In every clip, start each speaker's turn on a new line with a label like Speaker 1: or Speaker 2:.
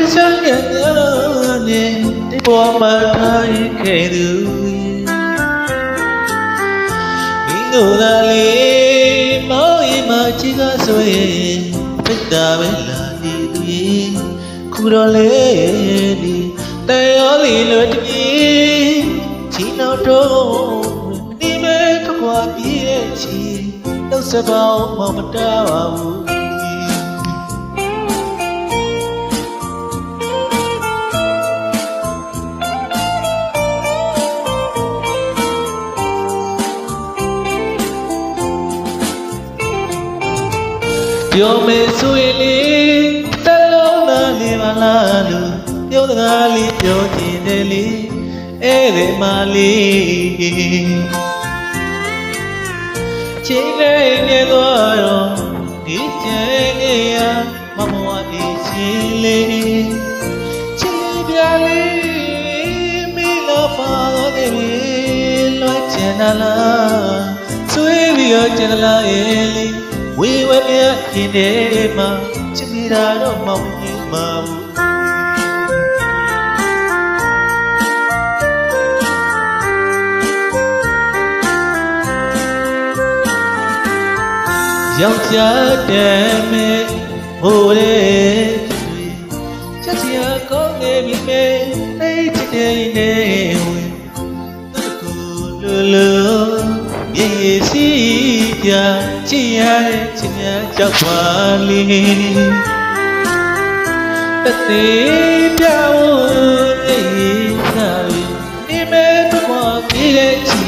Speaker 1: တချမ်းရတဲ့ဒီပေါ်မှာထားခဲ့သူဒီလိုသာလေးမောင်ရင်မချီကဆိုရင်ပိတ်တာပဲလာနေသူရင်ခုတော့လေဒီတဲရောလီလွတ်တကြီးချီနောက်တော့ဒီမဲ့ကွာပြည့်ချီတော့စပောင်းမမတားပါဘူး ပြောမယ်ဆိုရင်လေတလုံးသားလေးပါလားလို့ပြောစကားလေးပြောချင်တယ်လေအဲ့ဒီမလေးချိန်လေးနေတော့တော့ဒီချိန်လေးရမမဝဒီချင်းလေးချိန်ပြလေးမိလာပါတော့တယ်လွှတ်ချင်တာလားဆွေးပြီးတော့ချင်လားရဲ့လေး ဝေဝဲမြတ်ခင်တဲ့မှာချစ်မိတာတော့မောင်ရင်မဘူးယောက်ျားတဲ့မဲ့ဟိုတဲ့သူချက်ချာကောင်းနေပြီမဲ့နေချစ်တဲ့နေဝင်သူကူလူလူမြေစီပြချစ်ရတဲ့ချစ်များ ကြောက်ပါလေတသေးပြဖို့နေစားဒီမဲ့တော့ပြည့်တဲ့ချီ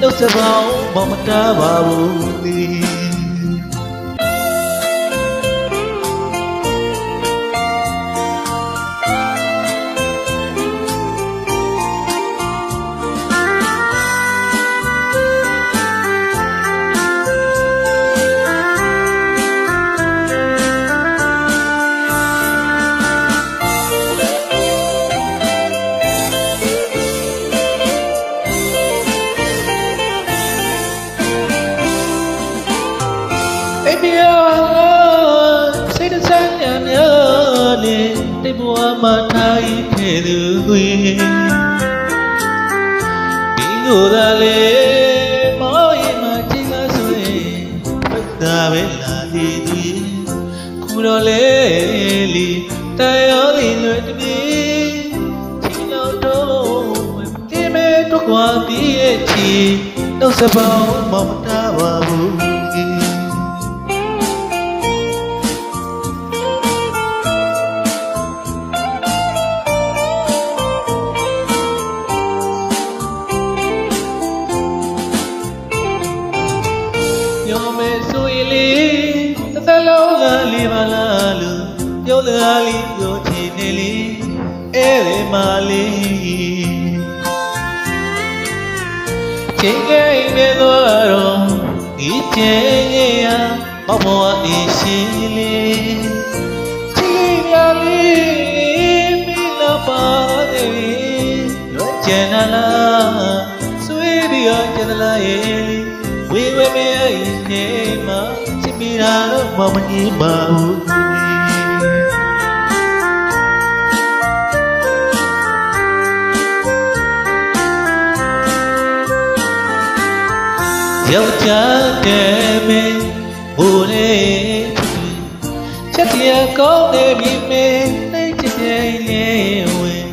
Speaker 1: တော့စပောင်းမမတားပါဘူးလေ ဘဝမှာထားရခဲ့သူကွေဒီလိုသာလေမောင်ရင်မကြည့်ကားဆိုရင်ပတ်တာပဲလာဒီဒီခုတော့လေလီတရားလီလွယ်တပြီချင်းတော့တော့ဒီမဲ့တော့ကွာပြည့်ချီတော့စပောင်းမမတားပါဘူး စကားလေးပြောချင်တယ်လေအဲ့ဒီမှာလေးချိန်ကြီးနေတော့ဒီချိန်ကြီးရမမောအေးရှိလေးချိန်ရလေးမိလာပါတယ်လွတ်ချင်လားဆွေးပြီးတော့ကျန်လာရဲ့ဝေဝေမေအိမ်နေမှာချစ်မိတာတော့မမကြီးပါဘူး ယောက်ျားတဲ့မင်းဟိုလေချက်တရားကောင်းနေပြီမင်းနေချစ်တဲ့လေးဝင်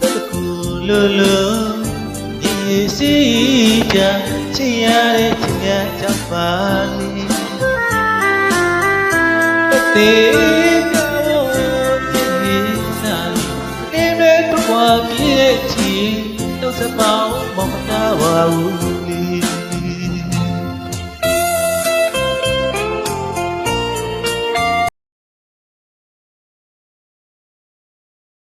Speaker 1: တခုလူလူဒီစီကြချစ်ရတဲ့ချစ်များကြောင့်ပါလေတသေးပြောချစ်နေစားနေမဲ့တော့ပြည့်ချီတော့စပောင်းမမတာပါဘူး